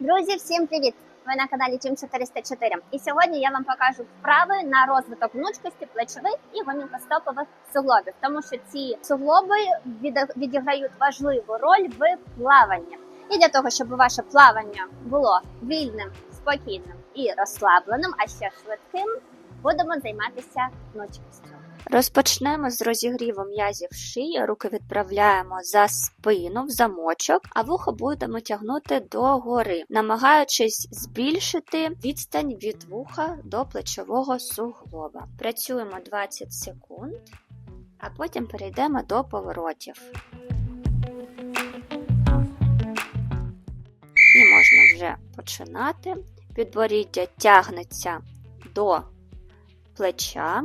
Друзі, всім привіт! Ви на каналі Тім 404. І сьогодні я вам покажу вправи на розвиток гнучкості плечових і гомілкостопових суглобів, тому що ці суглоби відіграють важливу роль в плаванні. І для того, щоб ваше плавання було вільним, спокійним і розслабленим, а ще швидким, будемо займатися гнучкістю. Розпочнемо з розігріву м'язів шиї, руки відправляємо за спину в замочок, а вухо будемо тягнути догори, намагаючись збільшити відстань від вуха до плечового суглоба. Працюємо 20 секунд, а потім перейдемо до поворотів. І можна вже починати. Підборіддя тягнеться до плеча.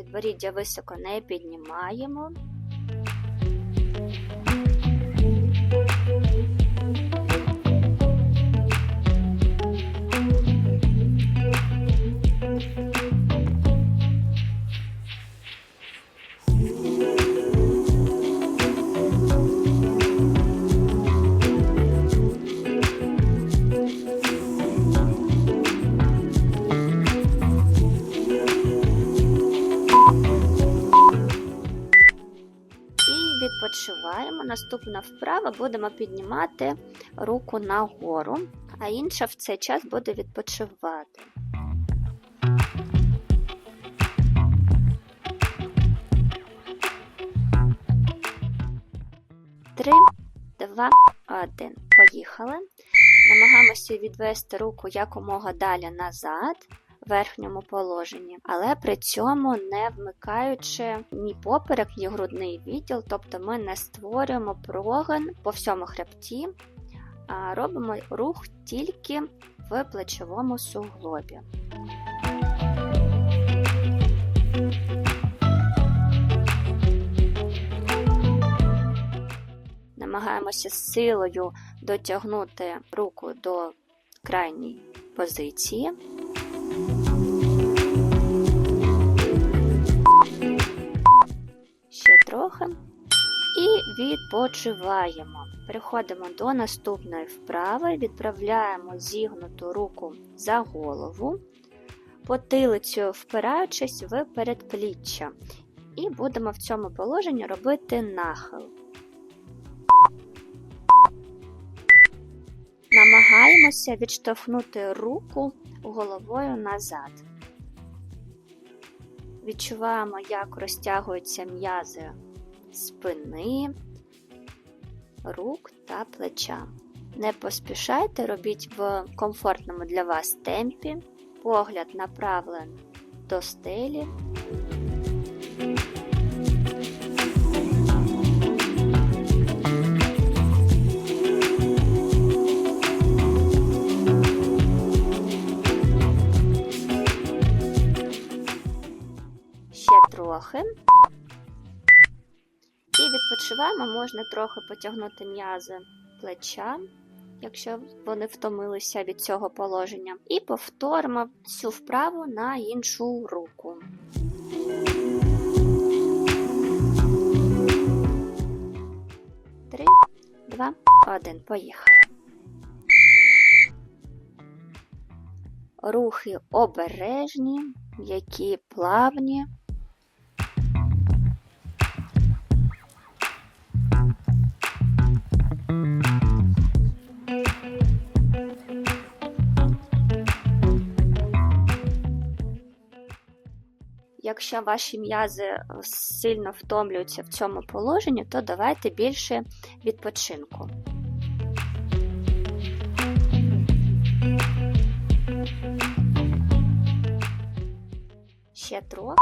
Підборіддя високо не піднімаємо. Наступна вправа будемо піднімати руку нагору, а інша в цей час буде відпочивати. Три, два, один. Поїхали. Намагаємося відвести руку якомога далі назад верхньому положенні, але при цьому не вмикаючи ні поперек, ні грудний відділ, тобто ми не створюємо прогин по всьому хребті, а робимо рух тільки в плечовому суглобі. Намагаємося силою дотягнути руку до крайньої позиції. Трохи. І відпочиваємо. Переходимо до наступної вправи, відправляємо зігнуту руку за голову, потилицю впираючись в передпліччя. І будемо в цьому положенні робити нахил. Намагаємося відштовхнути руку головою назад. Відчуваємо, як розтягуються м'язи спини, рук та плеча. Не поспішайте, робіть в комфортному для вас темпі, погляд направлений до стелі. Трохи. І відпочиваємо, можна трохи потягнути м'язи плеча, якщо вони втомилися від цього положення. І повторимо цю вправу на іншу руку. Три, два, один. Поїхали. Рухи обережні, які плавні. Якщо ваші м'язи е, сильно втомлюються в цьому положенні, то давайте більше відпочинку. Ще трохи.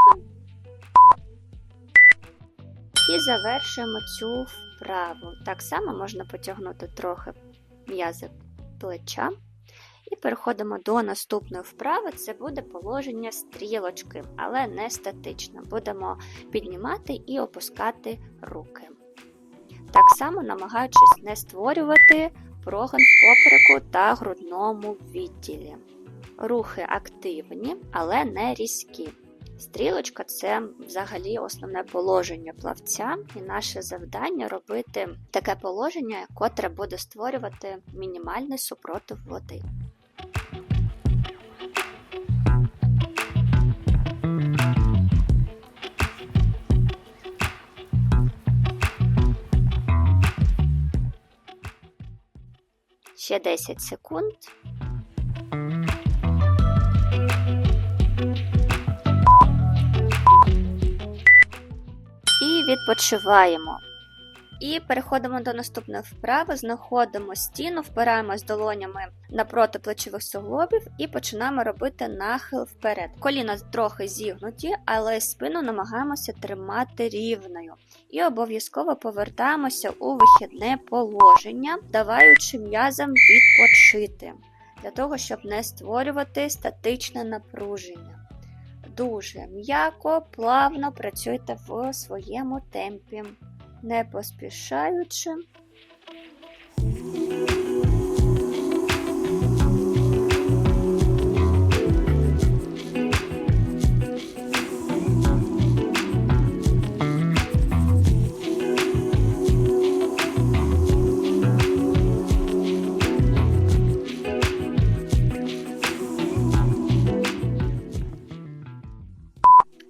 І завершуємо цю вправу. Так само можна потягнути трохи м'язи плеча. І переходимо до наступної вправи. Це буде положення стрілочки, але не статично. Будемо піднімати і опускати руки. Так само намагаючись не створювати прогин в попереку та грудному відділі. Рухи активні, але не різкі. Стрілочка це взагалі основне положення плавця, і наше завдання робити таке положення, котре буде створювати мінімальний супротив води. Ще 10 секунд. І відпочиваємо. І переходимо до наступної вправи. Знаходимо стіну, впираємось долонями напроти плечових суглобів і починаємо робити нахил вперед. Коліна трохи зігнуті, але спину намагаємося тримати рівною. І обов'язково повертаємося у вихідне положення, даваючи м'язам відпочити, для того, щоб не створювати статичне напруження. Дуже м'яко, плавно працюйте в своєму темпі, не поспішаючи.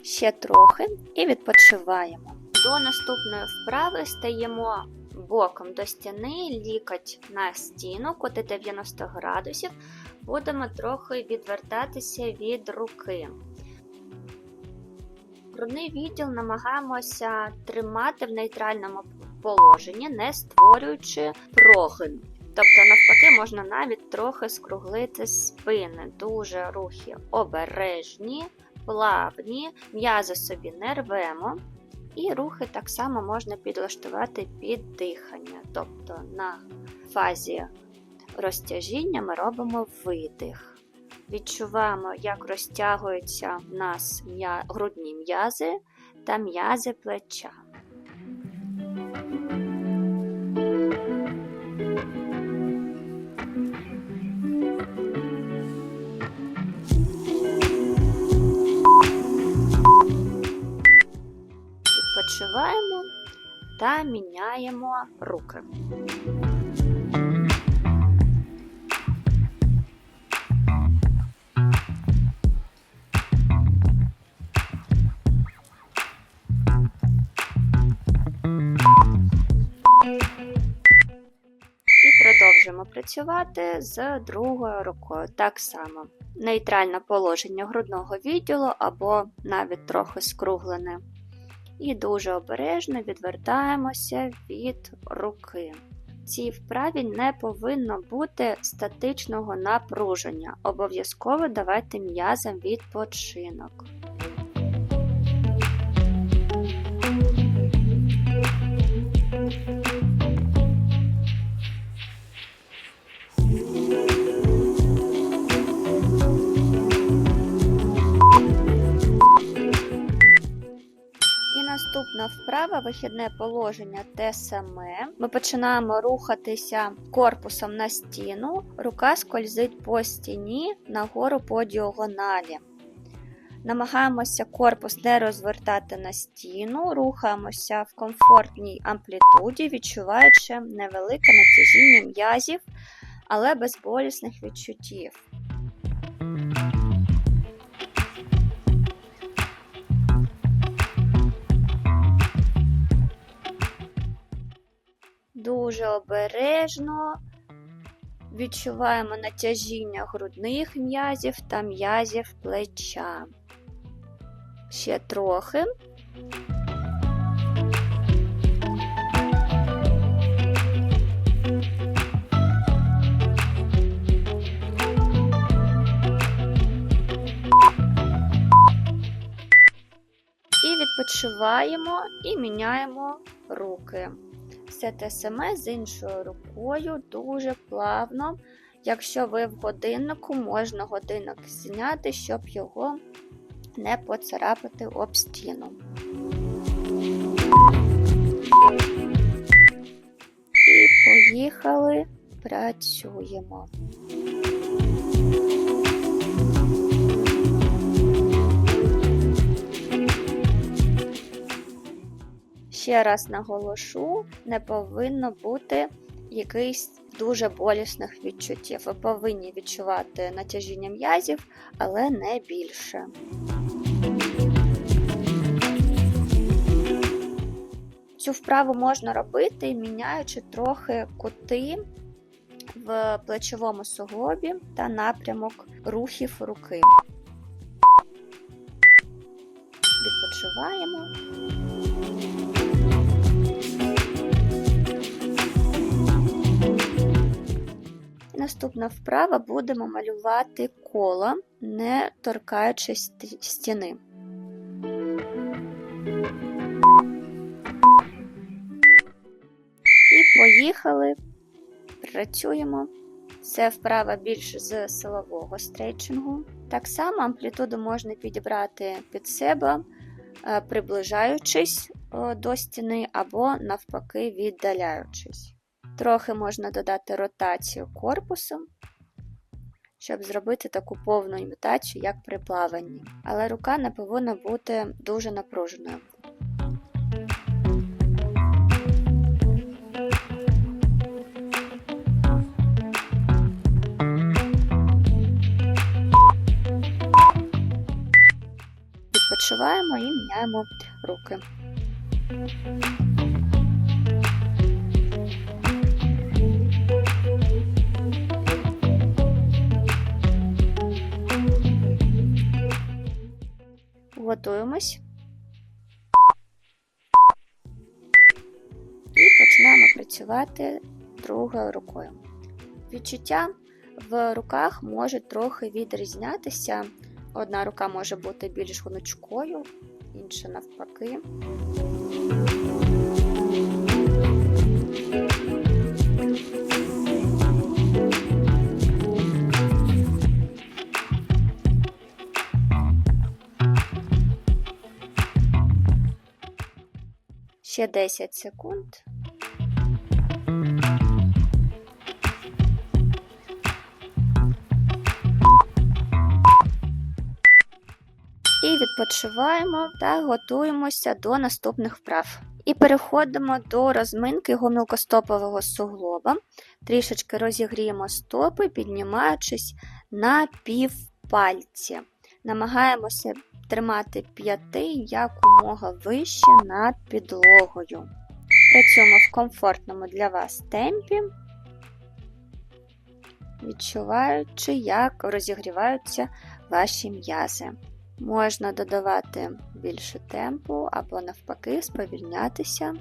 Ще трохи і відпочиваємо. До наступної вправи стаємо боком до стіни, лікоть на стіну, кути 90 градусів. Будемо трохи відвертатися від руки. Грудний відділ намагаємося тримати в нейтральному положенні, не створюючи прогин. Тобто, навпаки, можна навіть трохи скруглити спини. Дуже рухи обережні, плавні, м'язи собі не рвемо. І рухи так само можна підлаштувати під дихання. Тобто на фазі розтяжіння ми робимо видих. Відчуваємо, як розтягуються в нас грудні м'язи та м'язи плеча. Відпочиваємо та міняємо руки. Працювати з другою рукою. Так само нейтральне положення грудного відділу або навіть трохи скруглене. І дуже обережно відвертаємося від руки. Цій вправі не повинно бути статичного напруження. Обов'язково давайте м'язам відпочинок. Наступна вправа вихідне положення те саме. Ми починаємо рухатися корпусом на стіну, рука скользить по стіні нагору по діагоналі. Намагаємося корпус не розвертати на стіну, рухаємося в комфортній амплітуді, відчуваючи невелике натяжіння м'язів, але без болісних відчуттів. Дуже обережно відчуваємо натяжіння грудних м'язів та м'язів плеча. Ще трохи. Відпочиваємо і міняємо руки. Все те саме з іншою рукою, дуже плавно. Якщо ви в годиннику, можна годинник зняти, щоб його не поцарапати об стіну. І поїхали, працюємо. Ще раз наголошу, не повинно бути якихось дуже болісних відчуттів. Ви повинні відчувати натяжіння м'язів, але не більше. Цю вправу можна робити, міняючи трохи кути в плечовому суглобі та напрямок рухів руки. Відпочиваємо. Наступна вправа будемо малювати коло, не торкаючись стіни. І поїхали. Працюємо. Це вправа більш з силового стрейчингу. Так само амплітуду можна підібрати під себе, е, приближаючись е, до стіни або навпаки віддаляючись. Трохи можна додати ротацію корпусом, щоб зробити таку повну імітацію, як при плаванні. Але рука не повинна бути дуже напруженою. Відпочиваємо і міняємо руки. Готуємось. І починаємо працювати другою рукою. Відчуття в руках може трохи відрізнятися. Одна рука може бути більш гнучкою, інша навпаки. Ще 10 секунд. І відпочиваємо та готуємося до наступних вправ. І переходимо до розминки гомілкостопового суглоба. Трішечки розігріємо стопи, піднімаючись на півпальці. Намагаємося тримати п'яти якомога вище над підлогою. Працюємо в комфортному для вас темпі, відчуваючи, як розігріваються ваші м'язи. Можна додавати більше темпу або навпаки сповільнятися.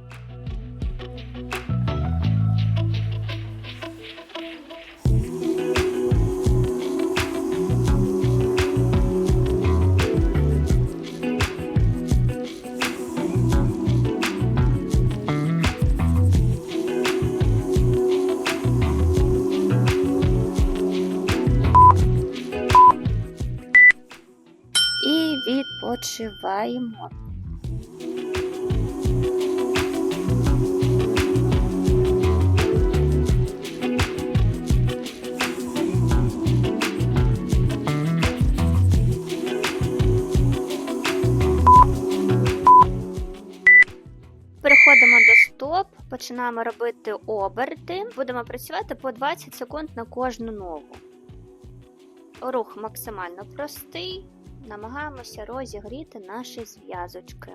Відпочиваємо. Переходимо до стоп, починаємо робити оберти. Будемо працювати по 20 секунд на кожну ногу. Рух максимально простий. Намагаємося розігріти наші зв'язочки.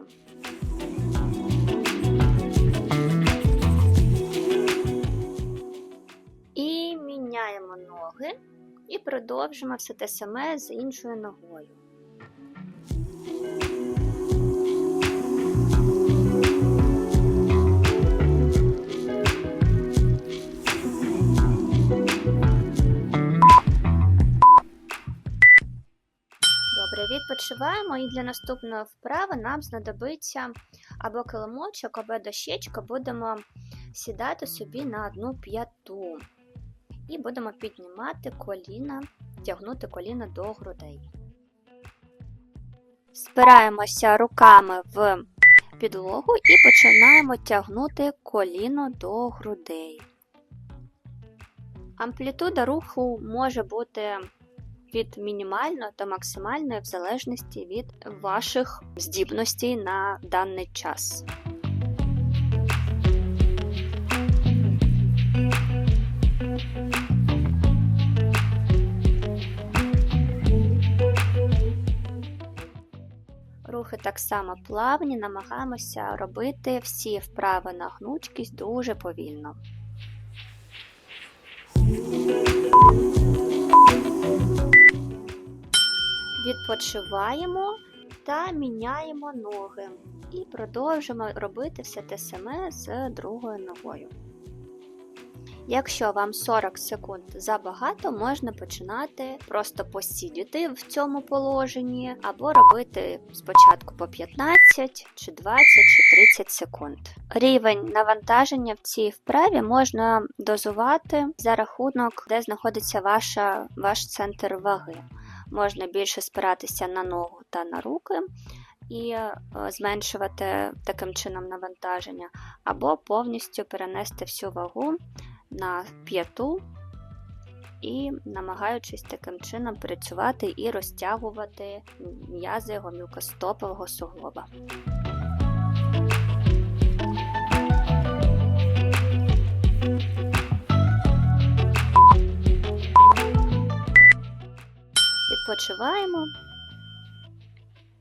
І міняємо ноги і продовжимо все те саме з іншою ногою. Добре, відпочиваємо і для наступної вправи нам знадобиться або килимочок, або дощечка. Будемо сідати собі на одну п'яту. І будемо піднімати коліна, тягнути коліна до грудей. Спираємося руками в підлогу і починаємо тягнути коліно до грудей. Амплітуда руху може бути від мінімальної до максимальної, в залежності від ваших здібностей на даний час. Рухи так само плавні, намагаємося робити всі вправи на гнучкість дуже повільно. Відпочиваємо та міняємо ноги. І продовжимо робити все те саме з другою ногою. Якщо вам 40 секунд забагато, можна починати просто посидіти в цьому положенні, або робити спочатку по 15, чи 20, чи 30 секунд. Рівень навантаження в цій вправі можна дозувати за рахунок, де знаходиться ваша, ваш центр ваги. Можна більше спиратися на ногу та на руки і е, зменшувати таким чином навантаження, або повністю перенести всю вагу на п'яту і намагаючись таким чином працювати і розтягувати м'язи гомілкостопового суглоба. Відпочиваємо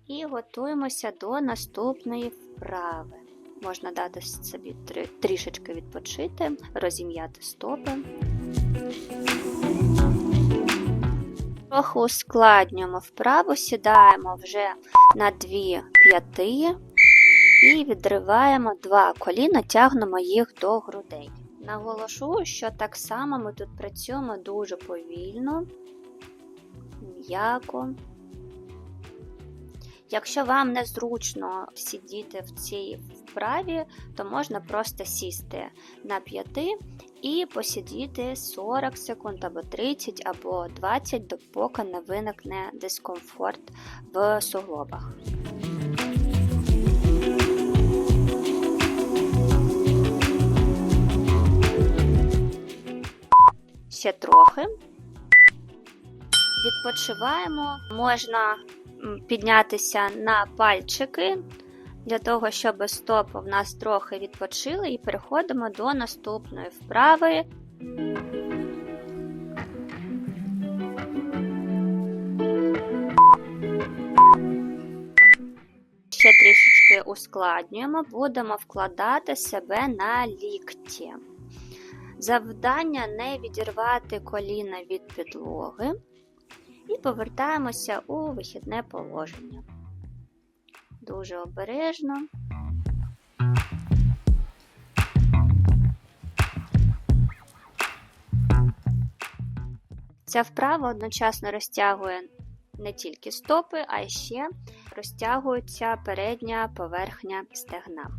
і готуємося до наступної вправи. Можна дати собі трішечки відпочити, розім'яти стопи. Трохи ускладнюємо вправу, сідаємо вже на дві п'яти і відриваємо два коліна, тягнемо їх до грудей. Наголошу, що так само ми тут працюємо дуже повільно, м'яко. Якщо вам незручно сидіти в цій вправі, то можна просто сісти на п'яти і посидіти 40 секунд або 30, або 20, допоки не виникне дискомфорт в суглобах. Ще трохи. Відпочиваємо. Можна піднятися на пальчики для того, щоб стопи в нас трохи відпочили, і переходимо до наступної вправи. Ще трішечки ускладнюємо, будемо вкладати себе на лікті. Завдання не відірвати коліна від підлоги і повертаємося у вихідне положення. Дуже обережно. Ця вправа одночасно розтягує не тільки стопи, а ще розтягується передня поверхня стегна.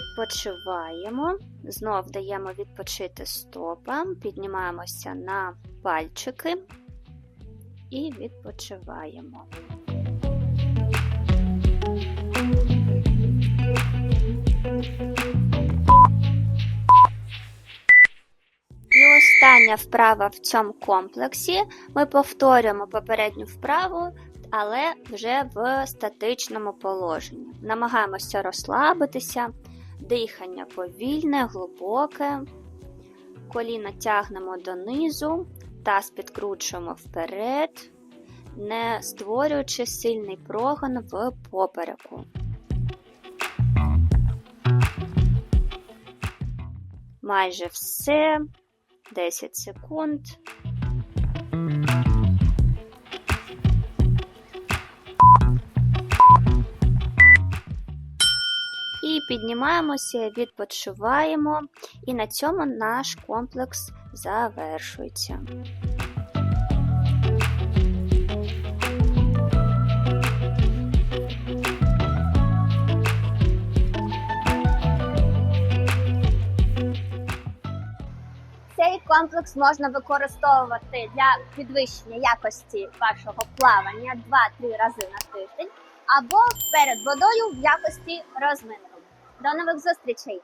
Відпочиваємо. Знов даємо відпочити стопам, піднімаємося на пальчики і відпочиваємо. І остання вправа в цьому комплексі. Ми повторюємо попередню вправу, але вже в статичному положенні. Намагаємося розслабитися, дихання повільне, глибоке, коліна тягнемо донизу, таз підкручуємо вперед, не створюючи сильний прогон в попереку. Майже все. 10 секунд. Піднімаємося, відпочиваємо, і на цьому наш комплекс завершується. Цей комплекс можна використовувати для підвищення якості вашого плавання 2-3 рази на тиждень або перед водою в якості розминки. До нових зустрічей!